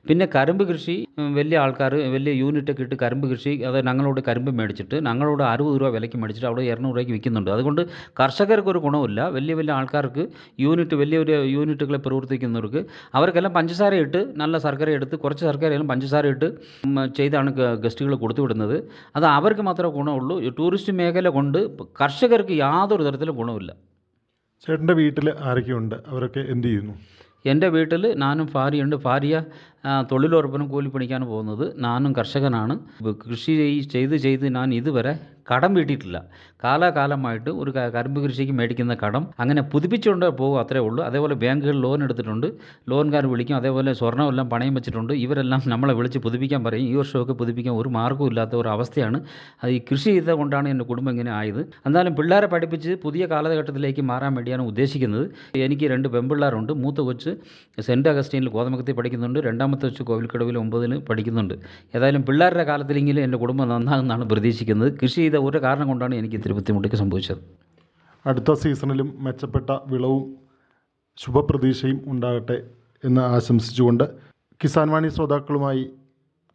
പിന്നെ കരിമ്പ് കൃഷി വലിയ ആൾക്കാർ വലിയ യൂണിറ്റൊക്കെ ഇട്ട് കരിമ്പ് കൃഷി അത് ഞങ്ങളോട് കരിമ്പ് മേടിച്ചിട്ട് ഞങ്ങളോട് അറുപത് രൂപ വിലയ്ക്ക് മേടിച്ചിട്ട് അവിടെ ഇരുന്നൂറ് രൂപയ്ക്ക് വിൽക്കുന്നുണ്ട്. അതുകൊണ്ട് കർഷകർക്ക് ഒരു ഗുണമില്ല വലിയ വലിയ ആൾക്കാർക്ക് യൂണിറ്റ് വലിയ വലിയ യൂണിറ്റുകളെ പ്രവർത്തിക്കുന്നവർക്ക് അവർക്കെല്ലാം പഞ്ചസാര ഇട്ട് നല്ല ശർക്കര എടുത്ത് കുറച്ച് ശർക്കരയെല്ലാം പഞ്ചസാര ഇട്ട് ചെയ്താണ് ഗസ്റ്റുകൾ കൊടുത്തു വിടുന്നത് അത് അവർക്ക് മാത്രമേ ഗുണമുള്ളൂ. ടൂറിസ്റ്റ് മേഖല കൊണ്ട് കർഷകർക്ക് യാതൊരു തരത്തിലും ഗുണമില്ല. ചേട്ടന്റെ വീട്ടിൽ ആരൊക്കെയുണ്ട്? അവരൊക്കെ എന്ത് ചെയ്യുന്നു? എന്റെ വീട്ടിൽ ഞാനും ഭാര്യയുണ്ട്. ഭാര്യ തൊഴിലുറപ്പിനും കൂലിപ്പണിക്കാണ് പോകുന്നത്. നാനും കർഷകനാണ്. കൃഷി ചെയ്- ചെയ്ത് ചെയ്ത് ഞാൻ ഇതുവരെ കടം വീട്ടിയിട്ടില്ല. കാലാകാലമായിട്ട് ഒരു കരിമ്പ് കൃഷിക്ക് മേടിക്കുന്ന കടം അങ്ങനെ പുതുപ്പിച്ചുകൊണ്ട് പോകും അത്രേ ഉള്ളൂ. അതേപോലെ ബാങ്കുകളിൽ ലോൺ എടുത്തിട്ടുണ്ട്. ലോൺകാർ വിളിക്കും. അതേപോലെ സ്വർണമെല്ലാം പണയം വെച്ചിട്ടുണ്ട്. ഇവരെല്ലാം നമ്മളെ വിളിച്ച് പുതുപ്പിക്കാൻ പറയും. ഈ വർഷമൊക്കെ പുതുപ്പിക്കാൻ ഒരു മാർഗവും ഇല്ലാത്ത ഒരു അവസ്ഥയാണ്. അത് ഈ കൃഷി ചെയ്തത് കൊണ്ടാണ് എന്റെ കുടുംബം ഇങ്ങനെ ആയത്. എന്നാലും പിള്ളേരെ പഠിപ്പിച്ച് പുതിയ കാലഘട്ടത്തിലേക്ക് മാറാൻ വേണ്ടിയാണ് ഉദ്ദേശിക്കുന്നത്. എനിക്ക് രണ്ട് പെൺപിള്ളേരുണ്ട്. മൂത്ത കൊച്ച് സെന്റ് അഗസ്റ്റീനിൽ കോതമംഗലത്തിൽ പഠിക്കുന്നുണ്ട്. രണ്ടാമത്തെ കൊച്ച് കോവിൽക്കടവിൽ ഒമ്പതിൽ പഠിക്കുന്നുണ്ട്. ഏതായാലും പിള്ളേരുടെ കാലത്തിലെങ്കിലും എന്റെ കുടുംബം നന്നാകുമെന്നാണ് പ്രതീക്ഷിക്കുന്നത്. കൃഷി ചെയ്ത ഒരു കാരണം കൊണ്ടാണ് എനിക്ക് ഇത്തിരി ബുദ്ധിമുട്ടൊക്കെ സംഭവിച്ചത്. അടുത്ത സീസണിലും മെച്ചപ്പെട്ട വിളവും ശുഭപ്രതീക്ഷയും ഉണ്ടാകട്ടെ എന്ന് ആശംസിച്ചുകൊണ്ട് കിസാൻ വാണി ശ്രോതാക്കളുമായി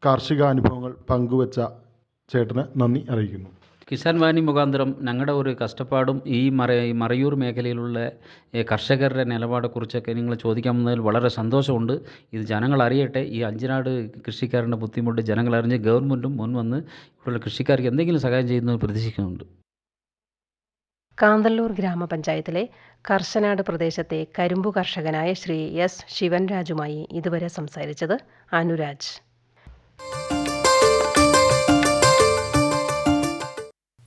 കാർഷിക അനുഭവങ്ങൾ പങ്കുവച്ച ചേട്ടന് നന്ദി അറിയിക്കുന്നു. കിസാൻ വാണി മുഖാന്തരം ഞങ്ങളുടെ ഒരു കഷ്ടപ്പാടും ഈ മറ മറയൂർ മേഖലയിലുള്ള കർഷകരുടെ നിലപാടെക്കുറിച്ചൊക്കെ നിങ്ങൾ ചോദിക്കാമെന്നതിൽ വളരെ സന്തോഷമുണ്ട്. ഇത് ജനങ്ങൾ അറിയട്ടെ. ഈ അഞ്ചിനാട് കൃഷിക്കാരന്റെ ബുദ്ധിമുട്ട് ജനങ്ങൾ അറിഞ്ഞ് ഗവൺമെന്റും മുൻവന്ന് ഇവിടെയുള്ള കൃഷിക്കാർക്ക് എന്തെങ്കിലും സഹായം ചെയ്യുന്നു പ്രതീക്ഷിക്കുന്നുണ്ട്. കാന്തല്ലൂർ ഗ്രാമപഞ്ചായത്തിലെ കർശനാട് പ്രദേശത്തെ കരിമ്പു കർഷകനായ ശ്രീ എസ് ശിവൻരാജുമായി ഇതുവരെ സംസാരിച്ചത് അനുരാജ്.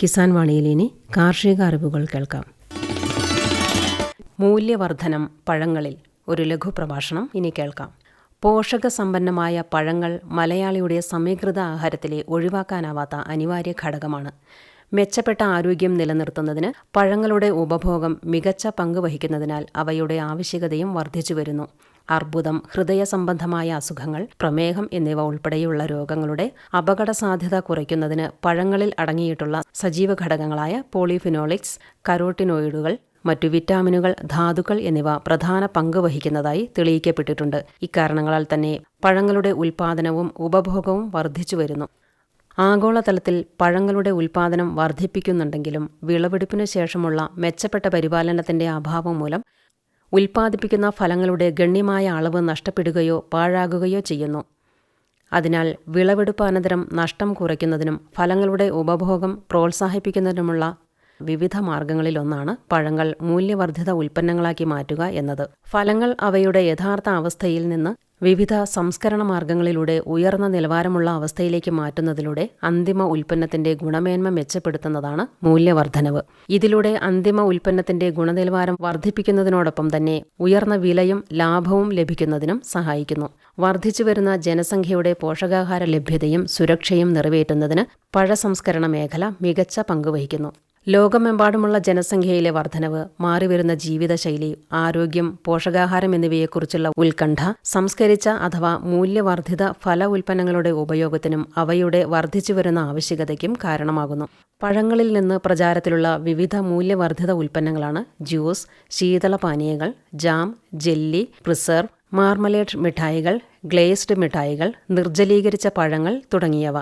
കിസാൻ വാണിയിൽ ഇനി കാർഷിക അറിവുകൾ കേൾക്കാം. മൂല്യവർധനം പഴങ്ങളിൽ ഒരു ലഘു പ്രഭാഷണം ഇനി കേൾക്കാം. പോഷക സമ്പന്നമായ പഴങ്ങൾ മലയാളിയുടെ സമീകൃത ആഹാരത്തിലെ ഒഴിവാക്കാനാവാത്ത അനിവാര്യ ഘടകമാണ്. മെച്ചപ്പെട്ട ആരോഗ്യം നിലനിർത്തുന്നതിന് പഴങ്ങളുടെ ഉപഭോഗം മികച്ച പങ്ക് വഹിക്കുന്നതിനാൽ അവയുടെ ആവശ്യകതയും വർദ്ധിച്ചു വരുന്നു അർബുദം ഹൃദയ സംബന്ധമായ അസുഖങ്ങൾ പ്രമേഹം എന്നിവ ഉൾപ്പെടെയുള്ള രോഗങ്ങളുടെ അപകട സാധ്യത കുറയ്ക്കുന്നതിന് പഴങ്ങളിൽ അടങ്ങിയിട്ടുള്ള സജീവ ഘടകങ്ങളായ പോളിഫിനോളിക്സ് കരോട്ടിനോയിഡുകൾ മറ്റു വിറ്റാമിനുകൾ ധാതുക്കൾ എന്നിവ പ്രധാന പങ്ക് വഹിക്കുന്നതായി തെളിയിക്കപ്പെട്ടിട്ടുണ്ട്. ഇക്കാരണങ്ങളാൽ തന്നെ പഴങ്ങളുടെ ഉൽപാദനവും ഉപഭോഗവും വർദ്ധിച്ചു വരുന്നു. ആഗോളതലത്തിൽ പഴങ്ങളുടെ ഉൽപാദനം വർദ്ധിപ്പിക്കുന്നുണ്ടെങ്കിലും വിളവെടുപ്പിനു ശേഷമുള്ള മെച്ചപ്പെട്ട പരിപാലനത്തിന്റെ അഭാവം മൂലം ഉൽപ്പാദിപ്പിക്കുന്ന ഫലങ്ങളുടെ ഗണ്യമായ അളവ് നഷ്ടപ്പെടുകയോ പാഴാകുകയോ ചെയ്യുന്നു. അതിനാൽ വിളവെടുപ്പ് അനന്തരം നഷ്ടം കുറയ്ക്കുന്നതിനും ഫലങ്ങളുടെ ഉപഭോഗം പ്രോത്സാഹിപ്പിക്കുന്നതിനുമുള്ള വിവിധ മാർഗങ്ങളിലൊന്നാണ് പഴങ്ങൾ മൂല്യവർദ്ധിത ഉൽപ്പന്നങ്ങളാക്കി മാറ്റുക എന്നത്. ഫലങ്ങൾ അവയുടെ യഥാർത്ഥ അവസ്ഥയിൽ നിന്ന് വിവിധ സംസ്കരണ മാർഗങ്ങളിലൂടെ ഉയർന്ന നിലവാരമുള്ള അവസ്ഥയിലേക്ക് മാറ്റുന്നതിലൂടെ അന്തിമ ഉൽപ്പന്നത്തിന്റെ ഗുണമേന്മ മെച്ചപ്പെടുത്തുന്നതാണ് മൂല്യവർദ്ധനവ്. ഇതിലൂടെ അന്തിമ ഉൽപ്പന്നത്തിന്റെ ഗുണനിലവാരം വർദ്ധിപ്പിക്കുന്നതിനോടൊപ്പം തന്നെ ഉയർന്ന വിലയും ലാഭവും ലഭിക്കുന്നതിനും സഹായിക്കുന്നു. വർദ്ധിച്ചുവരുന്ന ജനസംഖ്യയുടെ പോഷകാഹാര ലഭ്യതയും സുരക്ഷയും നിറവേറ്റുന്നതിന് പഴസംസ്കരണ മേഖല മികച്ച പങ്കുവഹിക്കുന്നു. ലോകമെമ്പാടുമുള്ള ജനസംഖ്യയിലെ വർധനവ് മാറിവരുന്ന ജീവിതശൈലി ആരോഗ്യം പോഷകാഹാരം എന്നിവയെക്കുറിച്ചുള്ള ഉത്കണ്ഠ സംസ്കരിച്ച അഥവാ മൂല്യവർദ്ധിത ഫല ഉൽപ്പന്നങ്ങളുടെ ഉപയോഗത്തിനും അവയുടെ വർദ്ധിച്ചുവരുന്ന ആവശ്യകതയ്ക്കും കാരണമാകുന്നു. പഴങ്ങളിൽ നിന്ന് പ്രചാരത്തിലുള്ള വിവിധ മൂല്യവർദ്ധിത ഉൽപ്പന്നങ്ങളാണ് ജ്യൂസ് ശീതളപാനീയങ്ങൾ ജാം ജെല്ലി പ്രിസർവ് മാർമലേഡ് മിഠായികൾ ഗ്ലേസ്ഡ് മിഠായികൾ നിർജലീകരിച്ച പഴങ്ങൾ തുടങ്ങിയവ.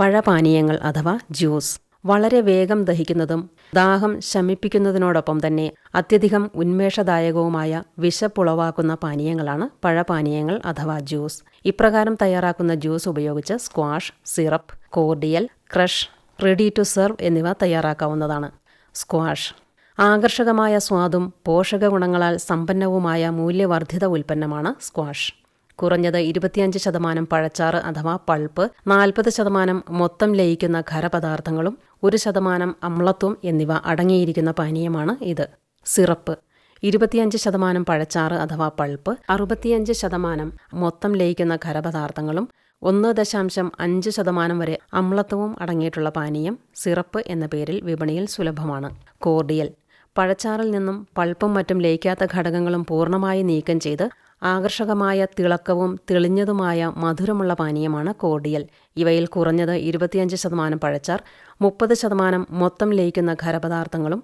പഴപാനീയങ്ങൾ അഥവാ ജ്യൂസ്. വളരെ വേഗം ദഹിക്കുന്നതും ദാഹം ശമിപ്പിക്കുന്നതിനോടൊപ്പം തന്നെ അത്യധികം ഉന്മേഷദായകവുമായ വിശപ്പുളവാക്കുന്ന പാനീയങ്ങളാണ് പഴപാനീയങ്ങൾ അഥവാ ജ്യൂസ്. ഇപ്രകാരം തയ്യാറാക്കുന്ന ജ്യൂസ് ഉപയോഗിച്ച് squash syrup cordial crush ready to serve എന്നിവ തയ്യാറാക്കാവുന്നതാണ്. സ്ക്വാഷ്. ആകർഷകമായ സ്വാദും പോഷക ഗുണങ്ങളാൽ സമ്പന്നവുമായ മൂല്യവർദ്ധിത ഉൽപ്പന്നമാണ് സ്ക്വാഷ്. കുറഞ്ഞത് ഇരുപത്തിയഞ്ച് ശതമാനം പഴച്ചാറ് അഥവാ പൾപ്പ് നാൽപ്പത് ശതമാനം മൊത്തം ലയിക്കുന്ന ഖരപദാർത്ഥങ്ങളും ഒരു ശതമാനം അമ്ലത്വം എന്നിവ അടങ്ങിയിരിക്കുന്ന പാനീയമാണ് ഇത്. സിറപ്പ് ഇരുപത്തിയഞ്ച് ശതമാനം പഴച്ചാറ് അഥവാ പൾപ്പ് അറുപത്തിയഞ്ച് ശതമാനം മൊത്തം ലയിക്കുന്ന ഖരപദാർത്ഥങ്ങളും ഒന്ന് ദശാംശം അഞ്ച് ശതമാനം വരെ അമ്ലത്വവും അടങ്ങിയിട്ടുള്ള പാനീയം സിറപ്പ് എന്ന പേരിൽ വിപണിയിൽ സുലഭമാണ്. കോർഡിയൽ പഴച്ചാറിൽ നിന്നും പൾപ്പും മറ്റും ലയിക്കാത്ത ഘടകങ്ങളും പൂർണമായി നീക്കം ചെയ്ത് ആകർഷകമായ തിളക്കവും തെളിഞ്ഞതുമായ മധുരമുള്ള പാനീയമാണ് കോർഡിയൽ ഇവയിൽ കുറഞ്ഞത് ഇരുപത്തിയഞ്ച് ശതമാനം പഴച്ചാർ മുപ്പത് ശതമാനം മൊത്തം ലയിക്കുന്ന ഖരപദാർത്ഥങ്ങളും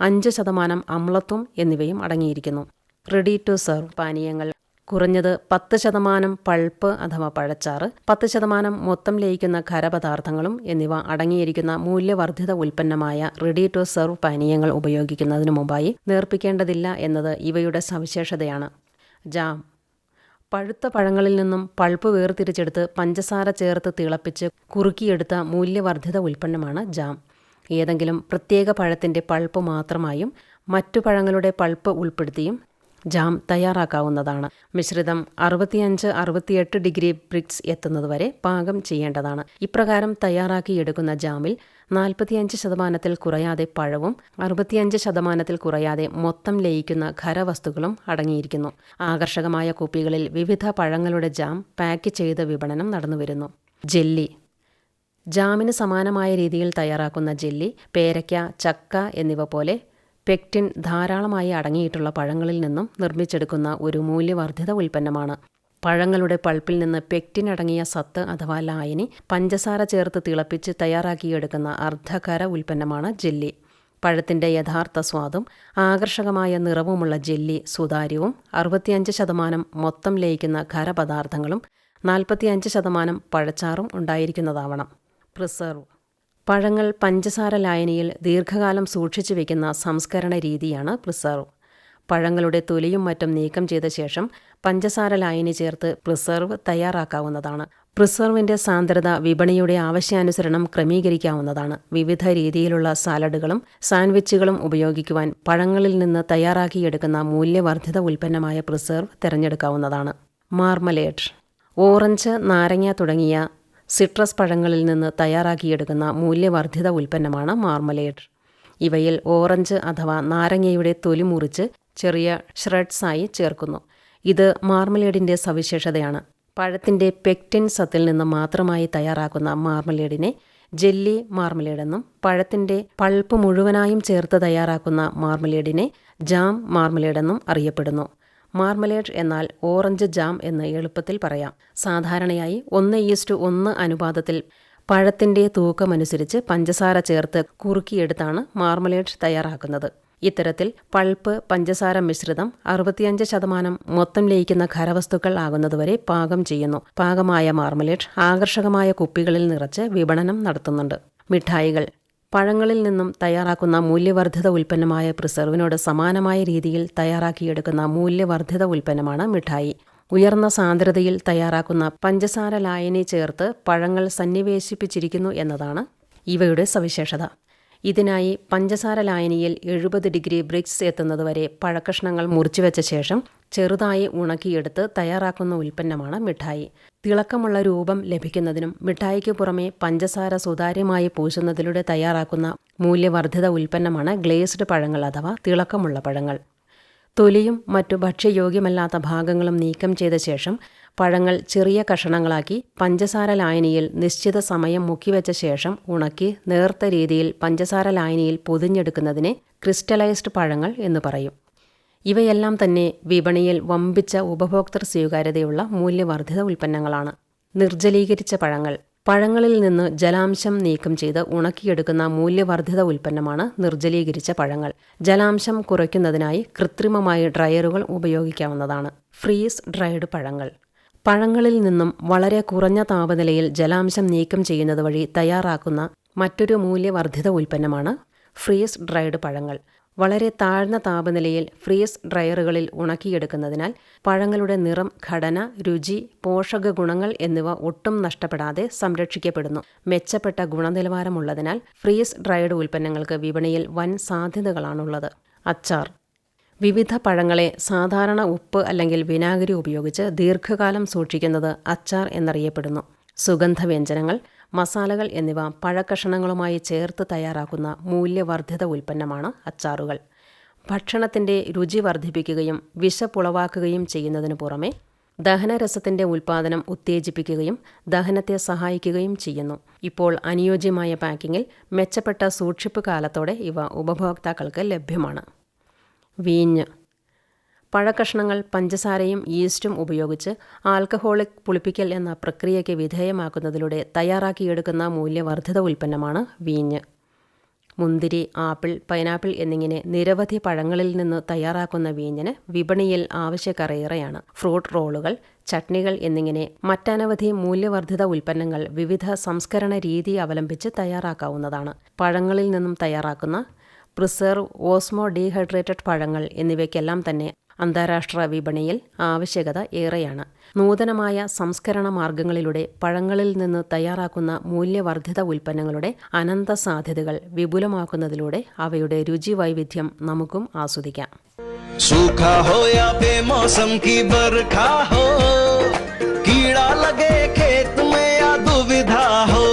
അഞ്ച് ശതമാനം അമ്ലത്വം എന്നിവയും അടങ്ങിയിരിക്കുന്നു. റെഡി ടു സെർവ് പാനീയങ്ങൾ. കുറഞ്ഞത് പത്ത് ശതമാനം പൾപ്പ് അഥവാ പഴച്ചാറ് പത്ത് ശതമാനം മൊത്തം ലയിക്കുന്ന ഖരപദാർത്ഥങ്ങളും എന്നിവ അടങ്ങിയിരിക്കുന്ന മൂല്യവർദ്ധിത ഉൽപ്പന്നമായ റെഡി ടു സെർവ് പാനീയങ്ങൾ ഉപയോഗിക്കുന്നതിനു മുമ്പായി നേർപ്പിക്കേണ്ടതില്ല എന്നത് ഇവയുടെ സവിശേഷതയാണ്. ജാം. പഴുത്ത പഴങ്ങളിൽ നിന്നും പൾപ്പ് വേർതിരിച്ചെടുത്ത് പഞ്ചസാര ചേർത്ത് തിളപ്പിച്ച് കുറുക്കിയെടുത്ത മൂല്യവർദ്ധിത ഉൽപ്പന്നമാണ് ജാം. ഏതെങ്കിലും പ്രത്യേക പഴത്തിന്റെ പൾപ്പ് മാത്രമായും മറ്റു പഴങ്ങളുടെ പൾപ്പ് ഉൾപ്പെടുത്തിയും ജാം തയ്യാറാക്കാവുന്നതാണ്. മിശ്രിതം അറുപത്തിയഞ്ച് അറുപത്തിയെട്ട് ഡിഗ്രി ബ്രിക്സ് എത്തുന്നതുവരെ പാകം ചെയ്യേണ്ടതാണ്. ഇപ്രകാരം തയ്യാറാക്കിയെടുക്കുന്ന ജാമിൽ നാൽപ്പത്തിയഞ്ച് ശതമാനത്തിൽ കുറയാതെ പഴവും അറുപത്തിയഞ്ച് ശതമാനത്തിൽ കുറയാതെ മൊത്തം ലയിക്കുന്ന ഖരവസ്തുക്കളും അടങ്ങിയിരിക്കുന്നു. ആകർഷകമായ കുപ്പികളിൽ വിവിധ പഴങ്ങളുടെ ജാം പാക്ക് ചെയ്ത് വിപണനം നടന്നുവരുന്നു. ജെല്ലി. ജാമിന് സമാനമായ രീതിയിൽ തയ്യാറാക്കുന്ന ജെല്ലി പേരയ്ക്ക ചക്ക എന്നിവ പോലെ പെക്റ്റിൻ ധാരാളമായി അടങ്ങിയിട്ടുള്ള പഴങ്ങളിൽ നിന്നും നിർമ്മിച്ചെടുക്കുന്ന ഒരു മൂല്യവർദ്ധിത ഉൽപ്പന്നമാണ്. പഴങ്ങളുടെ പൾപ്പിൽ നിന്ന് പെക്റ്റിൻ അടങ്ങിയ സത്ത് അഥവാ ലായനി പഞ്ചസാര ചേർത്ത് തിളപ്പിച്ച് തയ്യാറാക്കിയെടുക്കുന്ന അർദ്ധകര ഉൽപ്പന്നമാണ് ജെല്ലി. പഴത്തിന്റെ യഥാർത്ഥ സ്വാദും ആകർഷകമായ നിറവുമുള്ള ജെല്ലി സുതാര്യവും അറുപത്തിയഞ്ച് ശതമാനം മൊത്തം ലയിക്കുന്ന ഖരപദാർത്ഥങ്ങളും നാൽപ്പത്തിയഞ്ച് ശതമാനം പഴച്ചാറും ഉണ്ടായിരിക്കുന്നതാവണം. പ്രിസർവ് പഴങ്ങൾ പഞ്ചസാര ലായനിയിൽ ദീർഘകാലം സൂക്ഷിച്ചു വയ്ക്കുന്ന സംസ്കരണ രീതിയാണ് പ്രിസർവ്. പഴങ്ങളുടെ തൊലിയും മറ്റും നീക്കം ചെയ്ത ശേഷം പഞ്ചസാര ലായനി ചേർത്ത് പ്രിസർവ് തയ്യാറാക്കാവുന്നതാണ്. പ്രിസർവിന്റെ സാന്ദ്രത വിപണിയുടെ ആവശ്യാനുസരണം ക്രമീകരിക്കാവുന്നതാണ്. വിവിധ രീതിയിലുള്ള സാലഡുകളും സാൻഡ്വിച്ചുകളും ഉപയോഗിക്കുവാൻ പഴങ്ങളിൽ നിന്ന് തയ്യാറാക്കിയെടുക്കുന്ന മൂല്യവർദ്ധിത ഉൽപ്പന്നമായ പ്രിസർവ് തിരഞ്ഞെടുക്കാവുന്നതാണ്. മാർമലേഡ് ഓറഞ്ച് നാരങ്ങ തുടങ്ങിയ സിട്രസ് പഴങ്ങളിൽ നിന്ന് തയ്യാറാക്കിയെടുക്കുന്ന മൂല്യവർദ്ധിത ഉൽപ്പന്നമാണ് മാർമലേഡ്. ഇവയിൽ ഓറഞ്ച് അഥവാ നാരങ്ങയുടെ തൊലി മുറിച്ച് ചെറിയ ഷ്രെഡ്സായി ചേർക്കുന്നു. ഇത് മാർമലേഡിന്റെ സവിശേഷതയാണ്. പഴത്തിന്റെ പെക്റ്റിൻ സത്തിൽ നിന്ന് മാത്രമായി തയ്യാറാക്കുന്ന മാർമലേഡിനെ ജെല്ലി മാർമലേഡെന്നും പഴത്തിന്റെ പൾപ്പ് മുഴുവനായും ചേർത്ത് തയ്യാറാക്കുന്ന മാർമലേഡിനെ ജാം മാർമലേഡെന്നും അറിയപ്പെടുന്നു. മാർമലേഡ് എന്നാൽ ഓറഞ്ച് ജാം എന്ന് എളുപ്പത്തിൽ പറയാം. സാധാരണയായി ഒന്ന് ഈസ്റ്റ് ഒന്ന് അനുപാതത്തിൽ പഴത്തിന്റെ തൂക്കമനുസരിച്ച് പഞ്ചസാര ചേർത്ത് കുറുക്കിയെടുത്താണ് മാർമലേഡ് തയ്യാറാക്കുന്നത്. ഇത്തരത്തിൽ പൾപ്പ് പഞ്ചസാര മിശ്രിതം അറുപത്തിയഞ്ച് ശതമാനം മൊത്തം ലയിക്കുന്ന ഖരവസ്തുക്കൾ ആകുന്നതുവരെ പാകം ചെയ്യുന്നു. പാകമായ മാർമലേഡ് ആകർഷകമായ കുപ്പികളിൽ നിറച്ച് വിപണനം നടത്തുന്നുണ്ട്. മിഠായികൾ പഴങ്ങളിൽ നിന്നും തയ്യാറാക്കുന്ന മൂല്യവർദ്ധിത ഉൽപ്പന്നമായ പ്രിസർവിനോട് സമാനമായ രീതിയിൽ തയ്യാറാക്കിയെടുക്കുന്ന മൂല്യവർദ്ധിത ഉൽപ്പന്നമാണ് മിഠായി. ഉയർന്ന സാന്ദ്രതയിൽ തയ്യാറാക്കുന്ന പഞ്ചസാര ലായനി ചേർത്ത് പഴങ്ങൾ സന്നിവേശിപ്പിച്ചിരിക്കുന്നു എന്നതാണ് ഇവയുടെ സവിശേഷത. ഇതിനായി പഞ്ചസാര ലായനിയിൽ എഴുപത് ഡിഗ്രി ബ്രിക്സ് എത്തുന്നതുവരെ പഴക്കഷ്ണങ്ങൾ മുറിച്ചുവെച്ച ശേഷം ചെറുതായി ഉണക്കിയെടുത്ത് തയ്യാറാക്കുന്ന ഉൽപ്പന്നമാണ് മിഠായി. തിളക്കമുള്ള രൂപം ലഭിക്കുന്നതിനും മിഠായിക്ക് പുറമെ പഞ്ചസാര സുതാര്യമായി പൂശുന്നതിലൂടെ തയ്യാറാക്കുന്ന മൂല്യവർദ്ധിത ഉൽപ്പന്നമാണ് ഗ്ലേസ്ഡ് പഴങ്ങൾ അഥവാ തിളക്കമുള്ള പഴങ്ങൾ. തൊലിയും മറ്റു ഭക്ഷ്യയോഗ്യമല്ലാത്ത ഭാഗങ്ങളും നീക്കം ചെയ്ത ശേഷം പഴങ്ങൾ ചെറിയ കഷണങ്ങളാക്കി പഞ്ചസാര ലായനിയിൽ നിശ്ചിത സമയം മുക്കിവെച്ച ശേഷം ഉണക്കി നേർത്ത രീതിയിൽ പഞ്ചസാര ലായനിയിൽ പൊതിഞ്ഞെടുക്കുന്നതിനെ ക്രിസ്റ്റലൈസ്ഡ് പഴങ്ങൾ എന്ന് പറയും. ഇവയെല്ലാം തന്നെ വിപണിയിൽ വമ്പിച്ച ഉപഭോക്തൃ സ്വീകാര്യതയുള്ള മൂല്യവർദ്ധിത ഉൽപ്പന്നങ്ങളാണ്. നിർജലീകരിച്ച പഴങ്ങൾ. പഴങ്ങളിൽ നിന്ന് ജലാംശം നീക്കം ചെയ്ത് ഉണക്കിയെടുക്കുന്ന മൂല്യവർദ്ധിത ഉൽപ്പന്നമാണ് നിർജലീകരിച്ച പഴങ്ങൾ. ജലാംശം കുറയ്ക്കുന്നതിനായി കൃത്രിമമായി ഡ്രയറുകൾ ഉപയോഗിക്കാവുന്നതാണ്. ഫ്രീസ് ഡ്രൈഡ് പഴങ്ങൾ. പഴങ്ങളിൽ നിന്നും വളരെ കുറഞ്ഞ താപനിലയിൽ ജലാംശം നീക്കം ചെയ്യുന്നത് വഴി തയ്യാറാക്കുന്ന മറ്റൊരു മൂല്യവർദ്ധിത ഉൽപ്പന്നമാണ് ഫ്രീസ് ഡ്രൈഡ് പഴങ്ങൾ. വളരെ താഴ്ന്ന താപനിലയിൽ ഫ്രീസ് ഡ്രയറുകളിൽ ഉണക്കിയെടുക്കുന്നതിനാൽ പഴങ്ങളുടെ നിറം ഘടന രുചി പോഷക ഗുണങ്ങൾ എന്നിവ ഒട്ടും നഷ്ടപ്പെടാതെ സംരക്ഷിക്കപ്പെടുന്നു. മെച്ചപ്പെട്ട ഗുണനിലവാരമുള്ളതിനാൽ ഫ്രീസ് ഡ്രൈഡ് ഉൽപ്പന്നങ്ങൾക്ക് വിപണിയിൽ വൻ സാധ്യതകളാണുള്ളത്. അച്ചാർ. വിവിധ പഴങ്ങളെ സാധാരണ ഉപ്പ് അല്ലെങ്കിൽ വിനാഗിരി ഉപയോഗിച്ച് ദീർഘകാലം സൂക്ഷിക്കുന്നത് അച്ചാർ എന്നറിയപ്പെടുന്നു. സുഗന്ധവ്യഞ്ജനങ്ങൾ മസാലകൾ എന്നിവ പഴക്കഷണങ്ങളുമായി ചേർത്ത് തയ്യാറാക്കുന്ന മൂല്യവർദ്ധിത ഉൽപ്പന്നമാണ് അച്ചാറുകൾ. ഭക്ഷണത്തിന്റെ രുചി വർദ്ധിപ്പിക്കുകയും വിശപ്പുളവാക്കുകയും ചെയ്യുന്നതിനു പുറമെ ദഹനരസത്തിന്റെ ഉൽപ്പാദനം ഉത്തേജിപ്പിക്കുകയും ദഹനത്തെ സഹായിക്കുകയും ചെയ്യുന്നു. ഇപ്പോൾ അനുയോജ്യമായ പാക്കിങ്ങിൽ മെച്ചപ്പെട്ട സൂക്ഷിപ്പ് കാലത്തോടെ ഇവ ഉപഭോക്താക്കൾക്ക് ലഭ്യമാണ്. വീഞ്ഞ് പഴക്കഷ്ണങ്ങൾ പഞ്ചസാരയും ഈസ്റ്റും ഉപയോഗിച്ച് ആൽക്കഹോളിക് പുളിപ്പിക്കൽ എന്ന പ്രക്രിയയ്ക്ക് വിധേയമാക്കുന്നതിലൂടെ തയ്യാറാക്കിയെടുക്കുന്ന മൂല്യവർദ്ധിത ഉൽപ്പന്നമാണ് വീഞ്ഞ്. മുന്തിരി ആപ്പിൾ പൈനാപ്പിൾ എന്നിങ്ങനെ നിരവധി പഴങ്ങളിൽ നിന്ന് തയ്യാറാക്കുന്ന വീഞ്ഞിന് വിപണിയിൽ ആവശ്യക്കറേറെയാണ് ഫ്രൂട്ട് റോളുകൾ ചട്നികൾ എന്നിങ്ങനെ മറ്റനവധി മൂല്യവർദ്ധിത ഉൽപ്പന്നങ്ങൾ വിവിധ സംസ്കരണ രീതി അവലംബിച്ച് തയ്യാറാക്കാവുന്നതാണ്. പഴങ്ങളിൽ നിന്നും തയ്യാറാക്കുന്ന പ്രിസർവ് ഓസ്മോ ഡീഹൈഡ്രേറ്റഡ് പഴങ്ങൾ എന്നിവയ്ക്കെല്ലാം തന്നെ അന്താരാഷ്ട്ര വിപണിയിൽ ആവശ്യകത ഏറെയാണ് നൂതനമായ സംസ്കരണ മാർഗങ്ങളിലൂടെ പഴങ്ങളിൽ നിന്ന് തയ്യാറാക്കുന്ന മൂല്യവർദ്ധിത ഉൽപ്പന്നങ്ങളുടെ അനന്ത സാധ്യതകൾ വിപുലമാക്കുന്നതിലൂടെ അവയുടെ രുചി വൈവിധ്യം നമുക്കും ആസ്വദിക്കാം सूखा हो या बेमौसम की बरखा हो कीड़ा लगे खेत में या दुविधा हो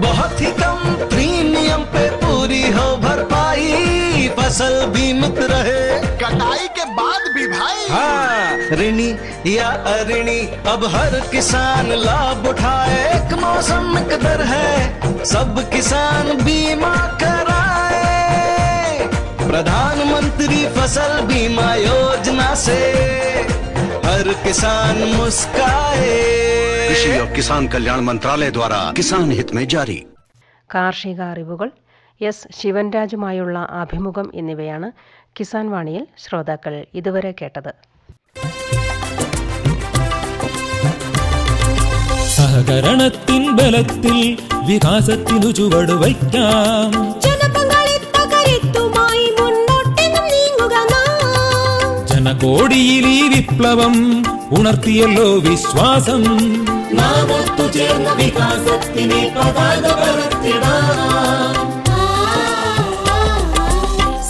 बहुत ही कम प्रीमियम पे पूरी हो भरपाई फसल बीमित रहे कटाई के बाद भी भाई हाँ ऋणी या अऋणी अब हर किसान लाभ उठाए एक मौसम एक दर है सब किसान बीमा कराए प्रधानमंत्री फसल बीमा योजना से हर किसान मुस्काए कृषि और किसान कल्याण मंत्रालय द्वारा किसान हित में जारी കാർഷിക അറിവുകൾ എസ്. ശിവൻരാജുമായുള്ള അഭിമുഖം എന്നിവയാണ് കിസാൻ വാണിയിൽ ശ്രോതാക്കൾ ഇതുവരെ കേട്ടത്. സഹകരണത്തിൻ ബലത്തിൽ വികാസത്തിനു ചുവട് വയ്ക്കാം. ജനകോടിയിൽ ഈ വിപ്ലവം ഉണർത്തിയല്ലോ വിശ്വാസം. നാം ഒത്തുചേർന്ന വികാസത്തിനെ പതാക പറത്തിടാം.